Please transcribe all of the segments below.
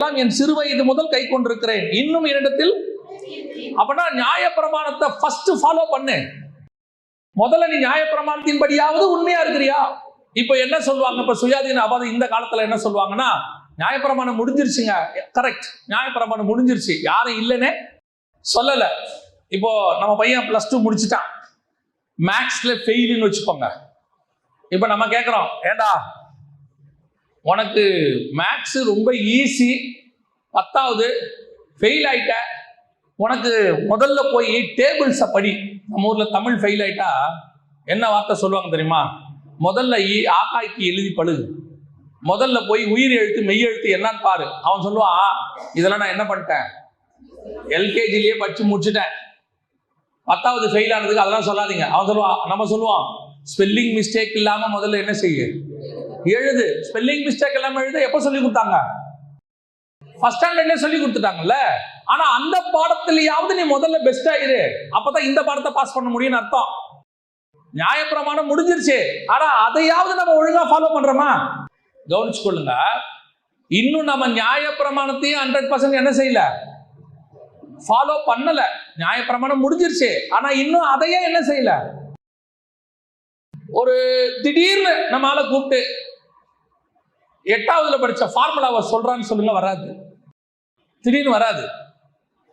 எல்லாம் என் சிறு வயது முதல் கை கொண்டிருக்கிறேன். இன்னும் என்னிடத்தில்? அப்பனா நியாய பிரமாணத்தை ஃபர்ஸ்ட் ஃபாலோ பண்ணு. முதல்ல நீ நியாய பிரமாணத்தின்படியாவது உண்மையா இருக்கிறியா? இப்போ என்ன சொல்லுவாங்க? இப்போ சுயாதீன அபாதம் இந்த காலத்துல என்ன சொல்லுவாங்கன்னா நியாயப்பிரமாணம் முடிஞ்சிருச்சுங்க. கரெக்ட் நியாயப்பிரமாணம் முடிஞ்சிருச்சு. யாரும் இல்லைன்னே சொல்லல. இப்போ நம்ம பையன் பிளஸ் டூ முடிச்சுட்டான். மேக்ஸ்ல ஃபெயிலுன்னு வச்சுக்கோங்க. இப்போ நம்ம கேட்குறோம் ஏண்டா? உனக்கு மேக்ஸ் ரொம்ப ஈஸி பத்தாவது ஃபெயில் ஆயிட்ட. உனக்கு முதல்ல போய் டேபிள்ஸை படி. நம்ம ஊரில் தமிழ் ஃபெயில் ஆயிட்டா என்ன வார்த்தை சொல்லுவாங்க தெரியுமா? முதல்ல ஈ ஆகாய்க்கு எழுதி பழுகு. முதல்ல போய் உயிர் எழுத்து மெய் எழுத்து என்னன்னு பாரு. அவன் சொல்லுவான் இதெல்லாம் நான் என்ன பண்ணிட்டேன்? எல்கேஜிலேயே படிச்சு முடிச்சுட்டேன். பத்தாவது ஃபெயில் ஆனதுக்கு அதெல்லாம் சொல்லாதீங்க. அவன் சொல்லுவான் நம்ம சொல்லுவான் ஸ்பெல்லிங் மிஸ்டேக் இல்லாமல் முதல்ல என்ன செய்ய? எழுது. ஸ்பெல்லிங் மிஸ்டேக் எல்லாம் எழுத எப்போ சொல்லி கொடுத்தாங்க? ஃபர்ஸ்ட் ஸ்டாண்டர்ட்ல சொல்லி கொடுத்துட்டாங்கல்ல? ஆனா அந்த பாடத்திலேயாவது நீ முதல்ல பெஸ்ட் ஆயிரு அப்பதான் இந்த பாடத்தை பாஸ் பண்ண முடியும்னு அர்த்தம். நியாயப்பிரமாணம் முடிஞ்சிருச்சு. ஆனா அதையாவது நம்ம ஒழுங்கா ஃபாலோ பண்றோமா? கவனிச்சு கொள்ளுங்க. இன்னும் நம்ம நியாயப்பிரமாணத்தையும் ஹண்ட்ரட் பர்சன்ட் என்ன செய்யல? ஃபாலோ பண்ணல. நியாயப்பிரமாணம் முடிஞ்சிருச்சு. ஆனா இன்னும் அதையே என்ன செய்யல? ஒரு திடீர்னு நம்ம ஆளை கூப்பிட்டு எட்டாவதுல படிச்ச ஃபார்முலாவை சொல்றான்னு சொல்லுங்க வராது. திடீர்னு வராது.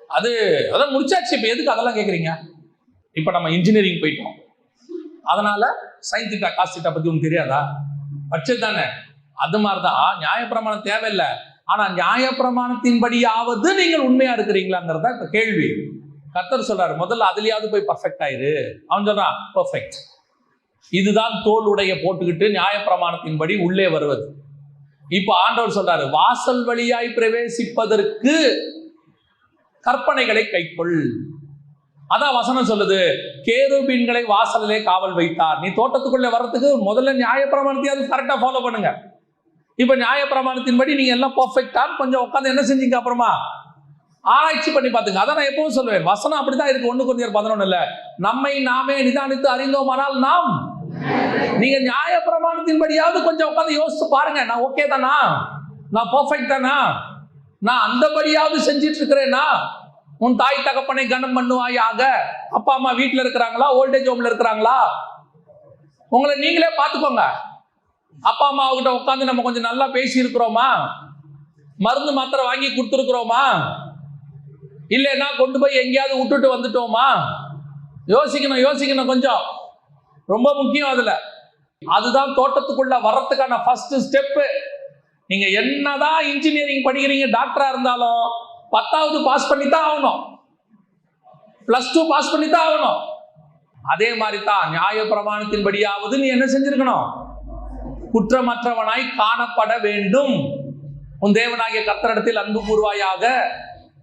அது அதான் முடிச்சாச்சு. இப்போ எதுக்கு அதெல்லாம் கேட்குறீங்க இப்போ நம்ம இன்ஜினியரிங் போயிட்டோம். அதனால சைன் திட்டா காசு திட்டா பத்தி உங்களுக்கு தெரியாதா? படிச்சது தானே. அது மாதிரி தான் நியாயப்பிரமாணம் தேவையில்லை. ஆனா நியாயப்பிரமாணத்தின்படியாவது நீங்கள் உண்மையா இருக்கிறீங்களாங்கிறதா இப்ப கேள்வி. கத்தர் சொல்றாரு முதல்ல அதுலயாவது போய் பர்ஃபெக்ட் ஆயிரு. அவன் சொல்றான் பர்ஃபெக்ட் இதுதான் தோல் உடைய போட்டுக்கிட்டு நியாயப்பிரமாணத்தின்படி உள்ளே வருவது. இப்போ ஆண்டவர் சொல்றாரு வாசல் வழியாய் பிரவேசிப்பதற்கு கற்பனைகளை கைக்கொள். அதான் வசனம் சொல்லுது கேருபீன்களை வாசலிலே காவல் வைத்தார். நீ தோட்டத்துக்குள்ள வர்றதுக்கு முதல்ல நியாயப்பிரமாணத்தையாவது கரெக்டா ஃபாலோ பண்ணுங்க. இப்ப நியாயப்பிரமாணத்தின்படி நீங்க எல்லாம் பர்ஃபெக்டா கொஞ்சம் உட்காந்து என்ன செஞ்சீங்க அப்புறமா? ஆராய்ச்சி பண்ணி பார்த்துங்க. அதான் நான் எப்பவும் சொல்லுவேன் வசனம் அப்படிதான் இருக்கு ஒண்ணு கொஞ்சம் பதினொன்னு இல்ல நம்மை நாமே நிதானித்து அறிந்தோமானால் நாம் நீங்க நியாய பிரமாணத்தின்படியாவது கொஞ்சம் உட்காந்து யோசிச்சு பாருங்க. நான் ஓகே தானா? நான் பர்ஃபெக்ட் தானா? நான் அந்தபடியாவது செஞ்சிட்டு இருக்கிறேனா உன் தாய் தகப்பனை கனம் பண்ணுவாயாக? அப்பா அம்மா வீட்டில் இருக்கிறாங்களா? ஓல்டேஜ் ஹோம்ல இருக்கிறாங்களா? உங்களை நீங்களே பார்த்துக்கோங்க. அப்பா அம்மா கிட்ட உட்காந்து நம்ம கொஞ்சம் நல்லா பேசி இருக்கிறோமா மருந்து மாத்திரை வாங்கி கொடுத்துருக்குறோமா? இல்லைன்னா கொண்டு போய் எங்கேயாவது விட்டுட்டு வந்துட்டோமா? யோசிக்கணும் யோசிக்கணும் கொஞ்சம். ரொம்ப முக்கியம் அதுல. அதுதான் தோட்டத்துக்குள்ள வர்றதுக்கான ஃபர்ஸ்ட் ஸ்டெப்பு நீங்க என்னதான் இன்ஜினியரிங் படிக்கிறீங்க டாக்டரா இருந்தாலும் பத்தாவது பாஸ் பண்ணி தான் ஆகணும். பிளஸ் டூ பாஸ் பண்ணி தான் ஆகணும். அதே மாதிரி தான் நியாய பிரமாணத்தின்படியாவது நீ என்ன செஞ்சிருக்கணும்? குற்றமற்றவனாய் காணப்பட வேண்டும். உன் தேவனாகிய கத்தரிடத்தில் அன்பு கூறுவாயாக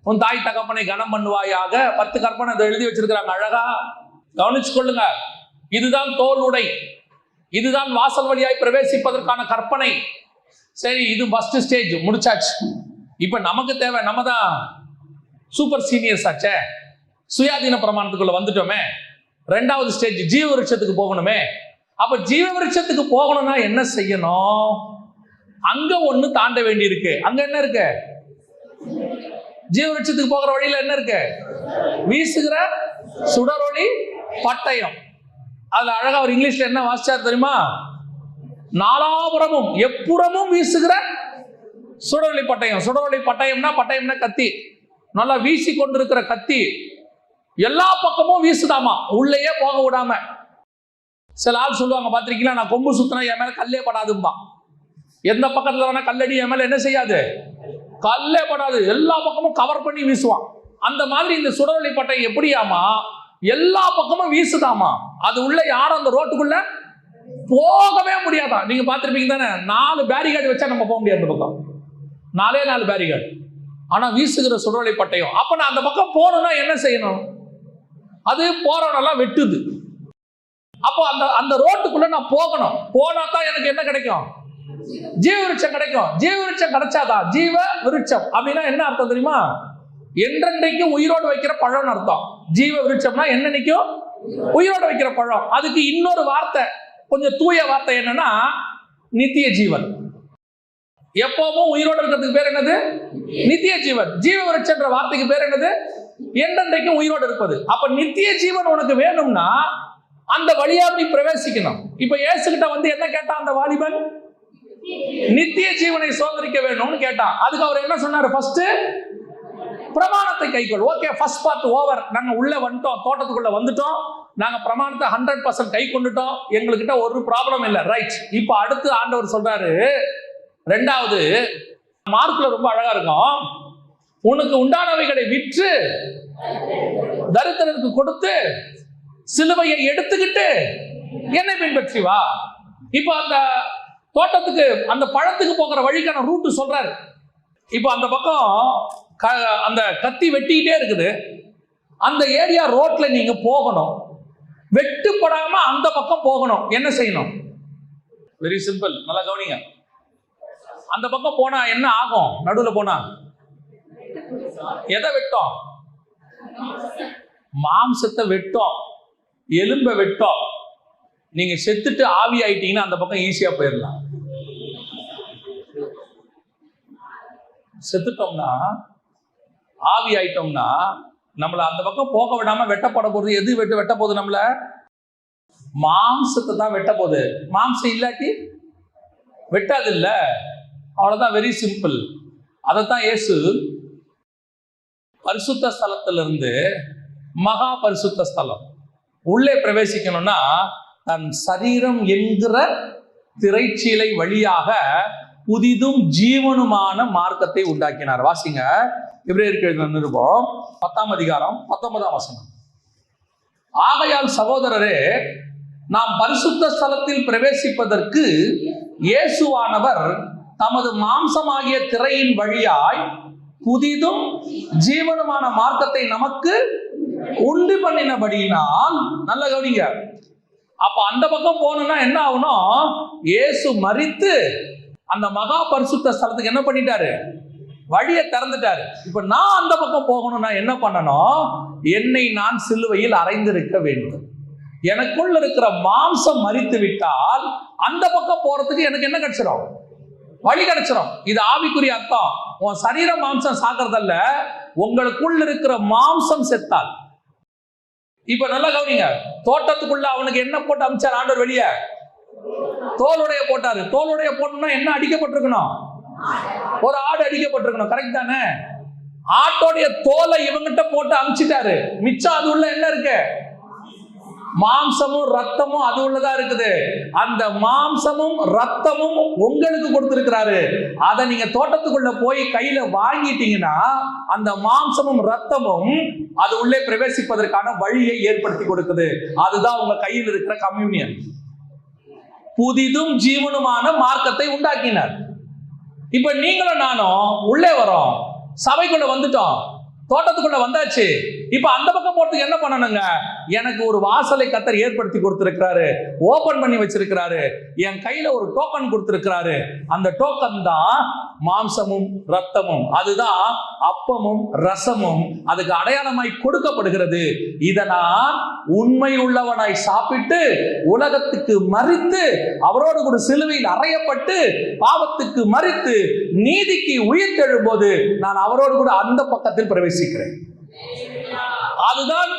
உன் தாய் தகப்பனை கனம் பண்ணுவாயாக பத்து கற்பனை அதை எழுதி வச்சிருக்கிறாங்க. அழகா கவனிச்சு கொள்ளுங்க இதுதான் தோல் உடை. இதுதான் வாசல் வழியாய் பிரவேசிப்பதற்கான கற்பனை. சரி இது ஃபர்ஸ்ட் ஸ்டேஜ் முடிச்சாச்சு. இப்போ நமக்கு தேவை நம்ம தான் சூப்பர் சீனியர்ஸ் ஆச்சே. சுயாதீன பிரமாணத்துக்குள்ள வந்துட்டோமே. ரெண்டாவது ஸ்டேஜ் ஜீவ விருட்சத்துக்கு போகணுமே. அப்ப ஜீவ விருட்சத்துக்கு போகணும்னா என்ன செய்யணும்? அங்க ஒண்ணு தாண்ட வேண்டி இருக்கு அங்க என்ன இருக்கு? ஜீவ விருட்சத்துக்கு போகிற வழியில என்ன இருக்கு? வீசுகிற சுடரொளி பட்டயம். அதுல அழகா ஒரு இங்கிலீஷ்ல என்ன வாசிச்சார் தெரியுமா? நாலாபுறமும் எப்புறமும் வீசுகிற சுடவழி பட்டயம். சுடவழி பட்டயம்னா பட்டயம்னா கத்தி. நல்லா வீசி கொண்டிருக்கிற கத்தி. எல்லா பக்கமும் வீசுதாமா? உள்ளேயே போக விடாம. சில ஆள் சொல்லுவாங்க பாத்திருக்கீங்களா? நான் கொம்பு சுத்தினா என் மேல கல்லே படாதும்பா. எந்த பக்கத்துல வேணா கல்லடி என் மேல என்ன செய்யாது? கல்லே படாது. எல்லா பக்கமும் கவர் பண்ணி வீசுவான். அந்த மாதிரி இந்த சுடவழி பட்டயம் எப்படியாமா? எல்லா பக்கமும் வீசுதாமா? அது உள்ள யாரும் அந்த ரோட்டுக்குள்ள போகவே முடியாதான் நீங்க பார்த்துருப்பீங்க தானே நாலு பேரிகார்டு வச்சா நம்ம போக முடியாது அந்த பக்கம். நாலே நாலு பேரிகார்டு ஆனா வீசுகிற சுடலை பட்டயம். அப்ப நான் அந்த பக்கம் போகணும்னா என்ன செய்யணும்? அது போறவனெல்லாம் வெட்டுது. அப்போ அந்த அந்த ரோட்டுக்குள்ள நான் போகணும். போனா தான் எனக்கு என்ன கிடைக்கும்? ஜீவ விருட்சம் கிடைக்கும். ஜீவ விருட்சம் கிடைச்சாதான். ஜீவ விருட்சம் அப்படின்னா என்ன அர்த்தம் தெரியுமா? என்றென்றைக்கும் உயிரோடு வைக்கிற பழம்னு அர்த்தம். ஜீவ விருட்சம்னா என்னன்னைக்கும் உயிரோடு வைக்கிற பழம். அதுக்கு இன்னொரு வார்த்தை கொஞ்சம் தூய வார்த்தை என்னன்னா நித்திய ஜீவன். எப்பவும் உயிரோடு இருக்கிறதுக்கு பேர் என்னது? நித்திய ஜீவன். ஜீவ விருட்சன்ற வார்த்தைக்கு பேர் என்னது? என்றென்றைக்கும் உயிரோடு இருப்பது. அப்ப நித்திய ஜீவன் உனக்கு வேணும்னா அந்த வழியா நீ பிரவேசிக்கணும். இப்ப ஏசுகிட்ட வந்து என்ன கேட்டான் அந்த வாலிபன்? நித்திய ஜீவனை சோதரிக்க வேணும்னு கேட்டான். அதுக்கு அவர் என்ன சொன்னாரு? ஃபர்ஸ்ட் பிரமாணத்தை கைக்கொள் ஓகே ஃபர்ஸ்ட் பார்ட் ஓவர் நாங்க உள்ள வந்துட்டோம். தோட்டத்துக்குள்ள வந்துட்டோம். நாங்க பிரமாணத்தை ஹண்ட்ரட் பர்சன்ட் கை கொண்டுட்டோம். எங்ககிட்ட ஒரு ப்ராப்ளம் இல்லை. ரைட் இப்போ அடுத்து ஆண்டவர் சொல்றாரு. ரெண்டாவது மார்க்ல ரொம்ப அழகா இருக்கும். உனக்கு உண்டானவைகளை விற்று தரித்திரனுக்கு கொடுத்து சிலுவையை எடுத்துக்கிட்டு என்னை பின்பற்றி வா. இப்போ அந்த தோட்டத்துக்கு அந்த பழத்துக்கு போகிற வழிக்கான ரூட்டு சொல்றாரு. இப்போ அந்த பக்கம் க- அந்த கத்தி வெட்டிக்கிட்டே இருக்குது. அந்த ஏரியா ரோட்ல நீங்க போகணும். வெட்டுப்படாம அந்த பக்கம் போகணும். என்ன செய்யணும்? வெரி சிம்பிள் நல்லா கவனிங்க. அந்த பக்கம் போனா என்ன ஆகும்? நடுவில் போனா? எதை வெட்டோம்? மாம்சத்தை வெட்டோம். எலும்பை வெட்டோம். நீங்க செத்துட்டு ஆவி ஆயிட்டீங்கன்னா அந்த பக்கம் ஈஸியா போயிடலாம். செத்துட்டோம்னா ஆவி ஆயிட்டோம்னா நம்மளை அந்த பக்கம் போக விடாம வெட்டப்பட போறது எது வெட்டு வெட்ட போகுது நம்மள? மாம்சத்தை தான் வெட்ட போகுது. மாம்சம் இல்லாட்டி வெட்டாது இல்ல அவ்வளவுதான் வெரி சிம்பிள் அதைத்தான் இயேசு பரிசுத்த ஸ்தலத்திலிருந்து மகா பரிசுத்த ஸ்தலம் உள்ளே பிரவேசிக்கணும்னா தன் சரீரம் என்கிற திரைச்சீலை வழியாக புதிதும் ஜீவனுமான மார்க்கத்தை உண்டாக்கினார். வாசிங்க. இப்ரேயருக்கு எழுதின நிருபம் பத்தாம் அதிகாரம் பத்தொன்பதாம் வசனம். ஆகையால் சகோதரரே நாம் பரிசுத்த ஸ்தலத்தில் பிரவேசிப்பதற்கு இயேசுவானவர் தமது மாம்சமாகிய திரையின் வழியாய் புதிதும் ஜீவனுமான மார்க்கத்தை நமக்கு உண்டு பண்ணினபடியினால் நல்ல கவனிங்க. அப்ப அந்த பக்கம் போகணும்னா என்ன ஆகணும் இயேசு மரித்து அந்த மகா பரிசுத்த ஸ்தலத்துக்கு என்ன பண்ணிட்டாரு? வழியை திறந்துட்டாரு. இப்ப நான் அந்த பக்கம் போகணும்னா என்ன பண்ணணும் என்னை நான் சிலுவையில் அரைந்திருக்க வேண்டும். எனக்குள்ள இருக்கிற மாம்சம் மரித்து விட்டால் அந்த பக்கம் போறதுக்கு எனக்கு என்ன கிடைச்சிடும் வழி கிடைச்சிடும் இது ஆவிக்குரிய அர்த்தம். உன் சரீர மாம்சம் சாகிறதல்ல உங்களுக்குள்ள இருக்கிற மாம்சம் செத்தால். இப்ப நல்லா கவனிங்க. தோட்டத்துக்குள்ள அவனுக்கு என்ன போட்டு அமிச்சார் ஆண்டவர் வெளியே? தோலுடைய போட்டாரு தோலுடைய போட்டோம்னா என்ன அடிக்கப்பட்டிருக்கணும்? ஒரு ஆடு அடிக்கப்பட்டிருக்கணும். கரெக்ட் தானே? ஆட்டோடைய தோலை இவங்கிட்ட போட்டு அமிச்சிட்டாரு. மிச்சம் அது உள்ள என்ன இருக்கு? மாம்சமும் ரத்தமும் அது உள்ளதா இருக்குது. அந்த மாம்சமும் ரத்தமும் உங்களுக்கு கொடுத்திருக்கிறாரு. அதை நீங்க தோட்டத்துக்குள்ள போய் கையில வாங்கிட்டீங்கன்னா அந்த மாம்சமும் ரத்தமும் அது உள்ளே பிரவேசிப்பதற்கான வழியை ஏற்படுத்தி கொடுக்குது. அதுதான் உங்க கையில் இருக்கிற கம்யூனியன். புதிதும் ஜீவனுமான மார்க்கத்தை உண்டாக்கினார். இப்ப நீங்களும் நானும் உள்ளே வரோம். சபைக்குள்ள வந்துட்டோம். தோட்டத்துக்குள்ள வந்தாச்சு. இப்ப அந்த பக்கம் போறதுக்கு என்ன பண்ணணுங்க? எனக்கு ஒரு வாசலை கத்தர் ஏற்படுத்தி கொடுத்திருக்கிறாரு. ஓபன் பண்ணி வச்சிருக்கிறாரு. என் கையில ஒரு டோக்கன் கொடுத்திருக்கிறாரு. அந்த டோக்கன் தான் மாம்சமும் ரத்தமும் அதுதான் அப்பமும் ரசமும். அதுக்கு அடையாளமாய் கொடுக்கப்படுகிறது. இதை நான் உண்மை உள்ளவனாய் சாப்பிட்டு உலகத்துக்கு மறித்து அவரோடு கூட சிலுவையில் அறையப்பட்டு பாவத்துக்கு மறித்து நீதிக்கு உயிர் தெழும்போது நான் அவரோடு கூட அந்த பக்கத்தில் பிரவேசிக்கிறேன். அதுதான்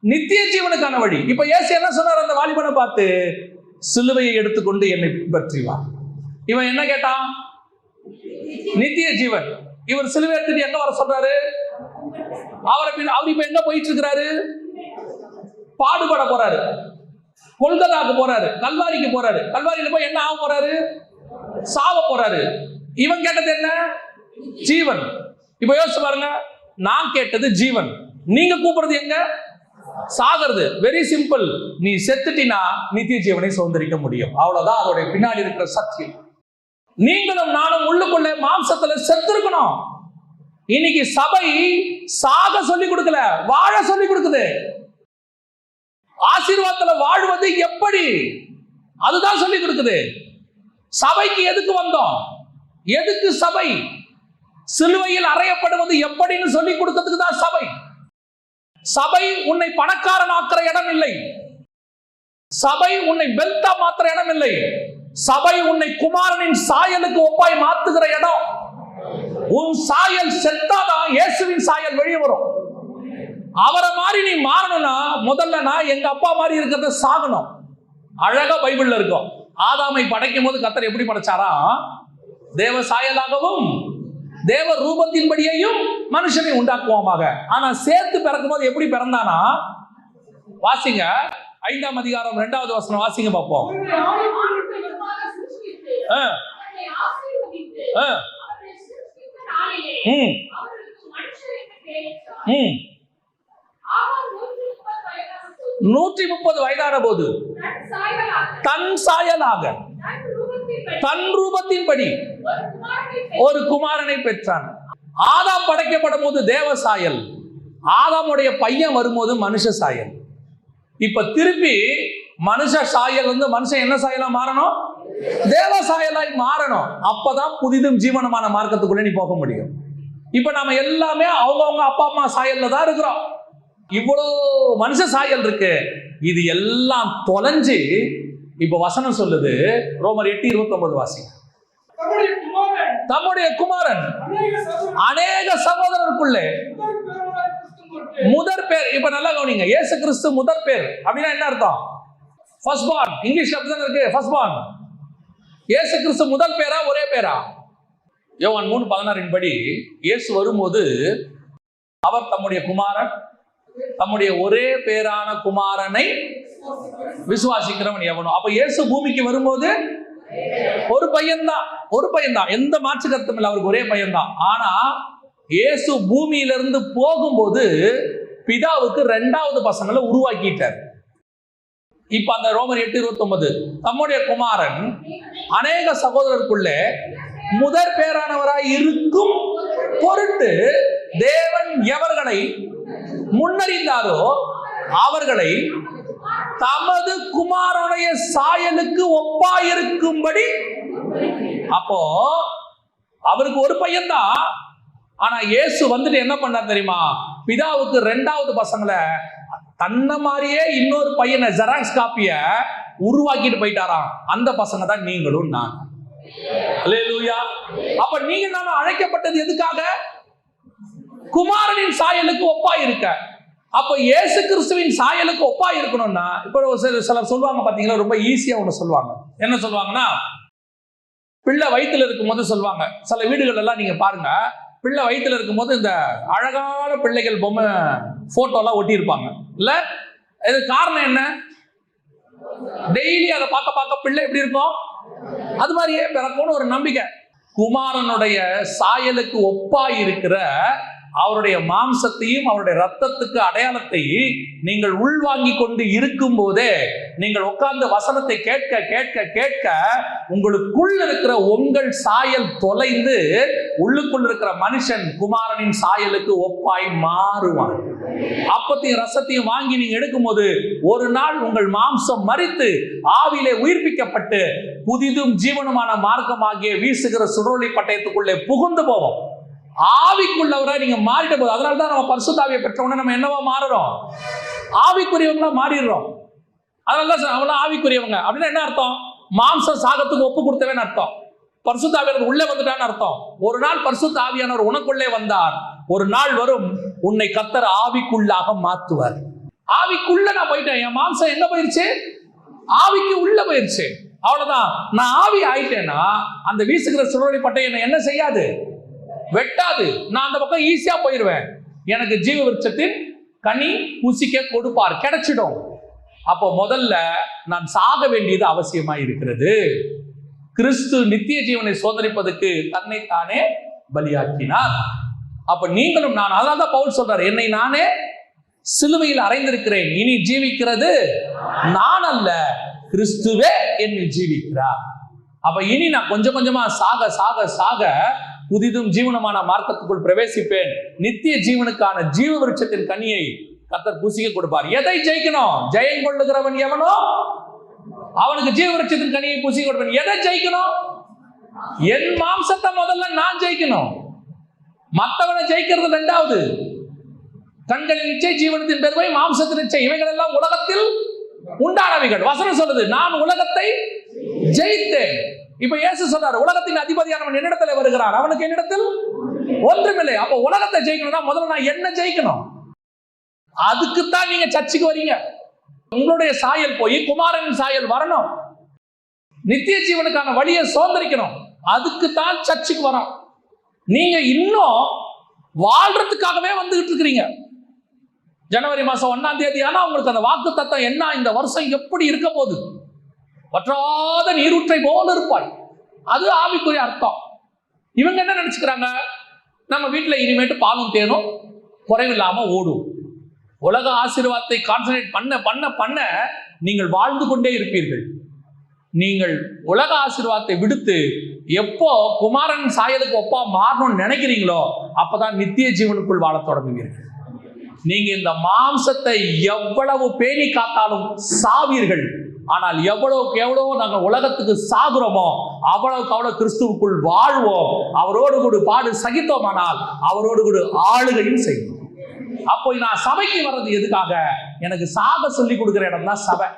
நித்திய ஜீவனுக்கான வழி. இப்ப இயேசு என்ன சொன்னார்? அந்த வாலிபனை பார்த்து சிலுவையை எடுத்துக்கொண்டு என்னை பின்பற்றிவா இவன் என்ன கேட்டான்? நித்திய ஜீவன். இவர் சிலுவை எடுத்துட்டு எங்க வர சொல்றாரு? அவரை பின் அவர் இப்ப எங்க போயிட்டு இருக்கிறாரு? பாடுபட போறாரு. கொல்கத்தாக்கு போறாரு. கல்வாரிக்கு போறாரு. கல்வாரியில போய் என்ன ஆக போறாரு? சாவ போறாரு. இவன் கேட்டது என்ன? ஜீவன். இப்ப யோசிச்சு பாருங்க. நான் கேட்டது ஜீவன். நீங்க கூப்பிடுறது எங்க? சாகிறது. வெரி சிம்பிள் நீ செத்துட்டினா நித்திய ஜீவனை சுதந்திரிக்க முடியும். அவ்வளவுதான் அதோட பின்னாடி இருக்கிற சத்தியம். நீங்களும் நானும் உள்ளுக்குள்ள மாம்சத்துல செத்துருக்கணும். இன்னைக்கு சபை சாக சொல்லி கொடுக்கல வாழ சொல்லி கொடுக்குது. ஆசீர்வாதத்துல வாழ்வது எப்படி? அதுதான் சொல்லி கொடுக்குது. சபைக்கு எதுக்கு வந்தோம்? எதுக்கு சபை? சிலுவையில் அறையப்படுவது எப்படின்னு சொல்லி கொடுத்ததுக்கு தான் சபை. சபை உன்னை பணக்காரன் ஆக்குற இடம் இல்லை சபை உன்னை பெல்தா மாத்திர இடம் இல்லை சபை உன்னை குமாரனின் சாயலுக்கு ஒப்பாய் மாத்துகிற இடம். உன் சாயல் செத்தாதான் இயேசுவின் சாயல் வெளியே வரும். அவரை மாதிரி நீ மாறணும்னா முதல்ல நான் எங்க அப்பா மாதிரி இருக்கிறத சாகணும். அழகா பைபிள்ல இருக்கும். ஆதாமை படைக்கும் போது கத்தர் எப்படி படைச்சாரா? தேவ சாயலாகவும் தேவ ரூபத்தின்படியையும் மனுஷனை உண்டாக்குவோமாக. ஆனா சேர்த்து பிறக்கும் போது எப்படி பிறந்தானா? வாசிங்க. ஐந்தாம் அதிகாரம் இரண்டாவது வசனம் வாசிங்க பார்ப்போம். நூற்றி முப்பது வயதான போது தன் சாயலாக, தன் தன் ரூபத்தின்படி ஒரு குமாரனை பெற்றான். ஆதாம் படைக்கப்படும் போது தேவ சாயல். ஆதாமுடைய பையன் வரும்போது மனுஷ சாயல். இப்ப திருப்பி மனுஷ சாயல் வந்து மனுஷன் என்ன சாயலா மாறணும்? தேவ சாயலாய் மாறணும். அப்பதான் புதிதும் ஜீவனமான மார்க்கத்துக்குள்ள நீ போக முடியும். இப்ப நாம எல்லாமே அவங்கவுங்க அப்பா அம்மா சாயல்ல தான் இருக்கிறோம். இவ்வளோ மனுஷ சாயல் இருக்கு. இது எல்லாம் தொலைஞ்சு இப்ப வசனம் சொல்லுது. ரோமர் எட்டு இருபத்தி ஒன்பது வாசிங்க. தம்முடைய குமாரன் அநேக சகோதரர் சகோதரருக்குள்ளே முதற் பேர். இப்ப நல்லா கவனிங்க. இயேசு கிறிஸ்து முதற் பேர். அப்படின்னா என்ன அர்த்தம்? ஃபர்ஸ்ட் பார்ன் இங்கிலீஷ் அப்படி இருக்கு? ஃபர்ஸ்ட் பார்ன் இயேசு கிறிஸ்து முதல் பேரா ஒரே பேரா? யோவான் மூணு பதினாறின் படி இயேசு வரும்போது அவர் தம்முடைய குமாரன் தம்முடைய ஒரே பேரான குமாரனை விசுவாசிக்கிறவன் எவனோ. அப்ப இயேசு பூமிக்கு வரும்போது ஒரு பையன்தான் ஒரு பையன்தான். எந்த மாற்று கருத்தும் இல்லை அவருக்கு ஒரே பையன்தான். ஆனா இயேசு பூமியிலிருந்து போகும்போது பிதாவுக்கு ரெண்டாவது பசங்களை உருவாக்கிட்டார். இப்ப அந்த ரோமர் எட்டு இருபத்தி தம்முடைய குமாரன் அநேக சகோதரருக்குள்ளே முதற் பேரானவராய் இருக்கும் பொருட்டு தேவன் எவர்களை முன்னறிந்தாரோ அவர்களை தமது குமாரனுடைய சாயலுக்கு ஒப்பாயிருக்கும்படி. அப்போ அவருக்கு ஒரு பையன்தான். ஆனா இயேசு வந்துட்டு என்ன பண்ணார் தெரியுமா? பிதாவுக்கு ரெண்டாவது பசங்களை தன்னை மாதிரியே இன்னொரு பையனை ஜெராக்ஸ் காப்பிய உருவாக்கிட்டு போயிட்டாராம். அந்த பசங்க தான் நீங்களும் நான். அப்ப நீங்க நானும் அழைக்கப்பட்டது எதுக்காக? குமாரனின் சாயலுக்கு ஒப்பா இருக்க அப்ப இயேசு கிறிஸ்துவின் சாயலுக்கு ஒப்பா இருக்கணும்னா இப்ப ஒரு சில சிலர் சொல்லுவாங்க பாத்தீங்களா? ரொம்ப ஈஸியா ஒண்ணு சொல்லுவாங்க. என்ன சொல்லுவாங்கன்னா பிள்ளை வயித்துல இருக்கும்போது சொல்லுவாங்க. சில வீடுகள் எல்லாம் நீங்க பாருங்க பிள்ளை இருக்கும் இருக்கும்போது இந்த அழகான பிள்ளைகள் பொம்மை போட்டோ எல்லாம் ஒட்டியிருப்பாங்க. இல்ல? இது காரணம் என்ன? டெய்லி அதை பார்க்க பார்க்க பிள்ளை எப்படி இருக்கும்? அது மாதிரியே பிறக்கும்னு ஒரு நம்பிக்கை. குமாரனுடைய சாயலுக்கு ஒப்பா இருக்கிற அவருடைய மாம்சத்தையும் அவருடைய ரத்தத்துக்கு அடையாளத்தை நீங்கள் உள்வாங்கி கொண்டு இருக்கும் போதே நீங்கள் உட்கார்ந்து வசனத்தை கேட்க கேட்க கேட்க உங்களுக்குள் இருக்கிற உங்கள் சாயல் தொலைந்து உள்ளுக்குள் இருக்கிற மனுஷன் குமாரனின் சாயலுக்கு ஒப்பாய் மாறுவான். அப்பத்தையும் ரசத்தையும் வாங்கி நீங்க எடுக்கும்போது ஒரு நாள் உங்கள் மாம்சம் மறித்து ஆவிலே உயிர்ப்பிக்கப்பட்டு புதிதும் ஜீவனுமான மார்க்கமாகிய வீசுகிற சுடரொளி பட்டயத்துக்குள்ளே புகுந்து போவோம். ஆவிக்குள்ளவரை நீங்க மாறிட்ட போது அதனால தான் நம்ம பரிசுத்தாவியை பெற்றவொடனே நம்ம என்னவா மாறுறோம்? ஆவிக்குரியவங்களா மாறிடுறோம். அதனால தான் அவங்கள ஆவிக்குரியவங்க. அப்படின்னா என்ன அர்த்தம்? மாம்சம் சாகத்துக்கு ஒப்பு கொடுத்தவன் அர்த்தம். பரிசுத்தாவியானவர் உள்ளே வந்துட்டான்னு அர்த்தம். ஒரு நாள் பரிசுத்த ஆவியானவர் உனக்குள்ளே வந்தார். ஒரு நாள் வரும் உன்னை கத்தர் ஆவிக்குள்ளாக மாத்துவார் ஆவிக்குள்ள நான் போயிட்டேன். என் மாம்சம் எங்க போயிருச்சு? ஆவிக்கு உள்ள போயிருச்சு. அவ்வளவுதான். நான் ஆவி ஆயிட்டேன்னா அந்த வீசுகிற சுழலி பட்டை என்னை என்ன செய்யாது? வெட்டாது. நான் அந்த பக்கம் ஈஸியா போயிடுவேன் எனக்கு ஜீவ விருட்சத்தின் கனி பூசிக்க கொடுப்பார். கிடைச்சிடும். அப்போ முதல்ல நான் சாக வேண்டியது அவசியமா இருக்கிறது. கிறிஸ்து நித்திய ஜீவனை சோதரிப்பதற்கு தன்னை தானே பலியாக்கினார். அப்ப நீங்களும் நான் அதான் தான் பவுல் சொல்றார் என்னை நானே சிலுவையில் அறைந்திருக்கிறேன். இனி ஜீவிக்கிறது நான் அல்ல கிறிஸ்துவே என்னில் ஜீவிக்கிறார். அப்ப இனி நான் கொஞ்சம் கொஞ்சமா சாக சாக சாக புதிதும் ஜீவனமான மார்க்கத்துக்குள் பிரவேசிப்பேன். நித்திய ஜீவனுக்கான ஜீவ விருட்சத்தின் கனியை கத்தர் புசிக்க கொடுப்பார். எதை ஜெயிக்கணும்? ஜெயம் கொள்ளுகிறவன் எவனோ? அவனுக்கு ஜீவ விருட்சத்தின் கனியை புசிக்க கொடுப்பேன். எதை ஜெயிக்கணும்? என் மாம்சத்தை முதல்ல நான் ஜெயிக்கணும். மற்றவனை ஜெயிக்கிறது ரெண்டாவது. கண்களின் நிச்சய ஜீவனத்தின் பெருமை மாம்சத்தின் நிச்சயம் இவைகள் எல்லாம் உலகத்தில் உண்டானவைகள். வசனம் சொல்லுது நான் உலகத்தை ஜெயித்தேன். இப்ப இயேசு சொல்றாரு உலகத்தின் அதிபதியானவன் என்னிடத்துல வருகிறான். அவனுக்கு என்னிடத்தில் ஒன்றுமில்லை. அப்ப உலகத்தை ஜெயிக்கணும்னா முதல்ல நான் என்ன ஜெயிக்கணும்? அதுக்குத்தான் நீங்க சர்ச்சுக்கு வரீங்க. உங்களுடைய சாயல் போய் குமாரன் சாயல் வரணும். நித்திய ஜீவனுக்கான வழியை சுதந்திரிக்கணும். அதுக்குத்தான் சர்ச்சுக்கு வரோம். நீங்க இன்னும் வாழ்றதுக்காகவே வந்துகிட்டு இருக்கிறீங்க. ஜனவரி மாசம் ஒன்னாம் தேதி ஆனா உங்களுக்கு அந்த வாக்கு தத்தம் என்ன? இந்த வருஷம் எப்படி இருக்க போகுது? வற்றாத நீரூற்றை போல இருப்பாய். அது ஆவிக்குரிய அர்த்தம். இவங்க என்ன நினைச்சுக்கிறாங்க? நம்ம வீட்டில் இனிமேட்டு பாலும் தேனும் குறைவில்லாம ஓடும். உலக ஆசீர்வாதத்தை கான்சன்ட்ரேட் பண்ண பண்ண பண்ண நீங்கள் வாழ்ந்து கொண்டே இருப்பீர்கள். நீங்கள் உலக ஆசீர்வாதத்தை விடுத்து எப்போ குமாரன் சாயலுக்கு ஒப்பா மாறணும்னு நினைக்கிறீங்களோ அப்பதான் நித்திய ஜீவனுக்குள் வாழ தொடங்குவீர்கள். நீங்க இந்த மாம்சத்தை எவ்வளவு பேணி காத்தாலும் சாவீர்கள். ஆனால் எவ்வளவுக்கு எவ்வளவோ நாங்கள் உலகத்துக்கு சாகுறோமோ அவ்வளவுக்கு அவ்வளவு கிறிஸ்துவுக்குள் வாழ்வோம். அவரோடு கூட பாடு சகித்தோமானால் அவரோடு கூட ஆளுகையும் செய்வோம். அப்போ நான் சபைக்கு வர்றது எதுக்காக? எனக்கு சாக சொல்லி கொடுக்குற இடம் தான் சபை.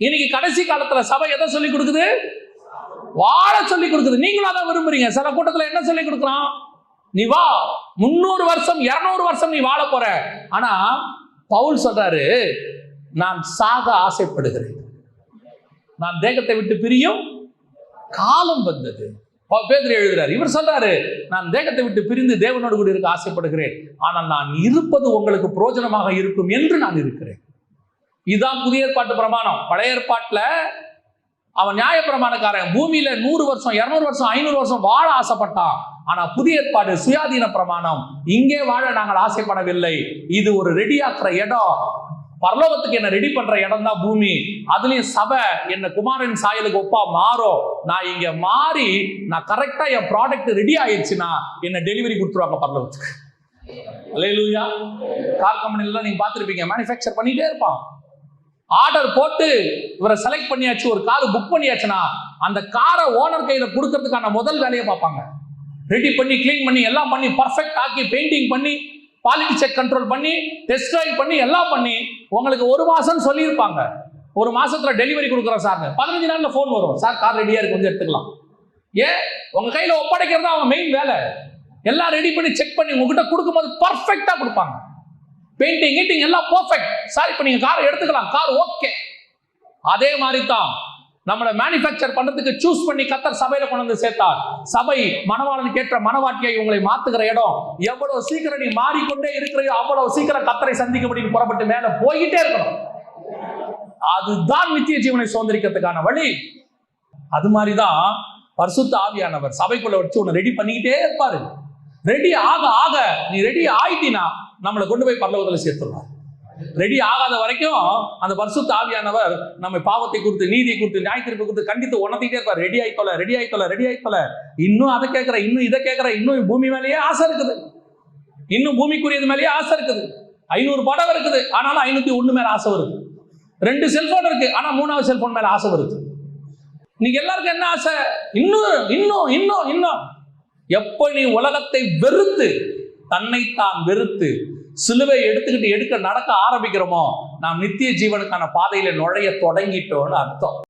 இன்னைக்கு கடைசி காலத்துல சபை எதை சொல்லி கொடுக்குது? வாழ சொல்லி கொடுக்குது. நீங்களும் அதான் விரும்புறீங்க. சில கூட்டத்துல என்ன சொல்லி கொடுக்குறான் நீ வா முன்னூறு வருஷம் இருநூறு வருஷம் நீ வாழ போற. ஆனா பவுல் சொல்றாரு நான் சாக ஆசைப்படுகிறேன். நான் தேகத்தை விட்டு பிரியும் காலம் வந்தது. ப- எழுதுறாரு இவர் சொல்றாரு நான் தேகத்தை விட்டு பிரிந்து தேவனோடு கூட இருக்க ஆசைப்படுகிறேன். ஆனால் நான் இருப்பது உங்களுக்கு பிரயோஜனமாக இருக்கும் என்று நான் இருக்கிறேன். இதுதான் புதிய ஏற்பாட்டு பிரமாணம். பழைய ஏற்பாட்டில் அவன் நியாய பிரமாணக்காரன். பூமியில நூறு வருஷம் இருநூறு வருஷம் ஐநூறு வருஷம் வாழ ஆசைப்பட்டான். ஆனா புதிய ஏற்பாடு சுயாதீன பிரமாணம். இங்கே வாழ நாங்கள் ஆசைப்படவில்லை. இது ஒரு ரெடியாக்குற இடம். பரலோகத்துக்கு என்ன ரெடி பண்ற இடம் தான் பூமி. அதுலயும் சபை என்ன குமாரன் சாயலுக்கு ஒப்பா மாறும். நான் இங்க மாறி நான் கரெக்டா என் ப்ராடக்ட் ரெடி ஆயிடுச்சுன்னா என்ன டெலிவரி கொடுத்துருவாங்க பரலோகத்துக்கு. அல்லேலூயா கார் கம்பெனிலாம் நீங்க பார்த்துருப்பீங்க மேனுஃபேக்சர் பண்ணிட்டே இருப்பான். ஆர்டர் போட்டு இவரை செலக்ட் பண்ணியாச்சு ஒரு கார் புக் பண்ணியாச்சுன்னா அந்த காரை ஓனர் கையில கொடுக்கறதுக்கான முதல் வேலையை பார்ப்பாங்க. ரெடி பண்ணி க்ளீன் பண்ணி எல்லாம் பண்ணி பர்ஃபெக்ட் ஆக்கி பெயிண்டிங் பண்ணி குவாலிட்டி செக் கண்ட்ரோல் பண்ணி டெஸ்ட் ட்ரைவ் பண்ணி எல்லாம் பண்ணி உங்களுக்கு ஒரு மாதம் சொல்லியிருப்பாங்க. ஒரு மாசத்துல டெலிவரி கொடுக்குறோம் சார் பதினஞ்சு நாள்ல ஃபோன் வரும். சார் கார் ரெடியா இருக்கு கொஞ்சம் எடுத்துக்கலாம். ஏன்? உங்க கையில ஒப்படைக்கிறது தான் அவங்க மெயின் வேலை. எல்லாம் ரெடி பண்ணி செக் பண்ணி உங்ககிட்ட கொடுக்கும்போது பர்ஃபெக்டா கொடுப்பாங்க. பெயிண்டிங் கீட்டிங் எல்லாம் பர்ஃபெக்ட் சார் இப்போ நீங்க கார் எடுத்துக்கலாம். கார் ஓகே அதே மாதிரி தான் நம்மளை மேனுஃபேக்சர் பண்றதுக்கு சூஸ் பண்ணி கத்தர் சபையில கொண்டு வந்து சேர்த்தார். சபை மணவாளனுக்கு ஏற்ற மனவாட்டியை உங்களை மாத்துகிற இடம். எவ்வளவு சீக்கிரம் நீ மாறிக்கொண்டே இருக்கிறையோ அவ்வளவு சீக்கிரம் கத்தரை சந்திக்க புறப்பட்டு மேல போய்கிட்டே இருக்கணும். அதுதான் நித்திய ஜீவனை சுதந்திரிக்கிறதுக்கான வழி. அது மாதிரிதான் பரிசுத்த ஆவியானவர் சபைக்குள்ள வச்சு உன்னை ரெடி பண்ணிக்கிட்டே இருப்பாரு. ரெடி ஆக ஆக நீ ரெடி ஆயிட்டினா நம்மளை கொண்டு போய் பரலோகத்தில் சேர்த்துருவார். ரெடி ஆகாத வரைக்கும் அந்த பரிசுத்த ஆவியானவர் நம்ம பாவத்தை குறித்து நீதியை குறித்து தீர்ப்பு குறித்து கண்டித்து உணர்த்திட்டே இருப்பார். ரெடி ஆயித்தோல ரெடி ஆயித்தோல ரெடி ஆயிக்கொள்ள. இன்னும் அதை கேட்கிற இன்னும் இதை கேட்கிற இன்னும் பூமி மேலேயே ஆசை இருக்குது. இன்னும் பூமிக்குரியது மேலேயே ஆசை இருக்குது. ஐநூறு படம் இருக்குது. ஆனாலும் ஐநூத்தி ஒண்ணு மேல ஆசை வருது. ரெண்டு செல்போன் இருக்கு. ஆனா மூணாவது செல்போன் மேல ஆசை வருது. இன்னைக்கு எல்லாருக்கும் என்ன ஆசை? இன்னும் இன்னும் இன்னும் இன்னும். எப்போ நீ உலகத்தை வெறுத்து தன்னைத்தான் வெறுத்து சிலுவை எடுத்துக்கிட்டு எடுக்க நடக்க ஆரம்பிக்கிறோமோ நாம் நித்திய ஜீவனுக்கான பாதையில நுழைய தொடங்கிட்டோம்னு அர்த்தம்.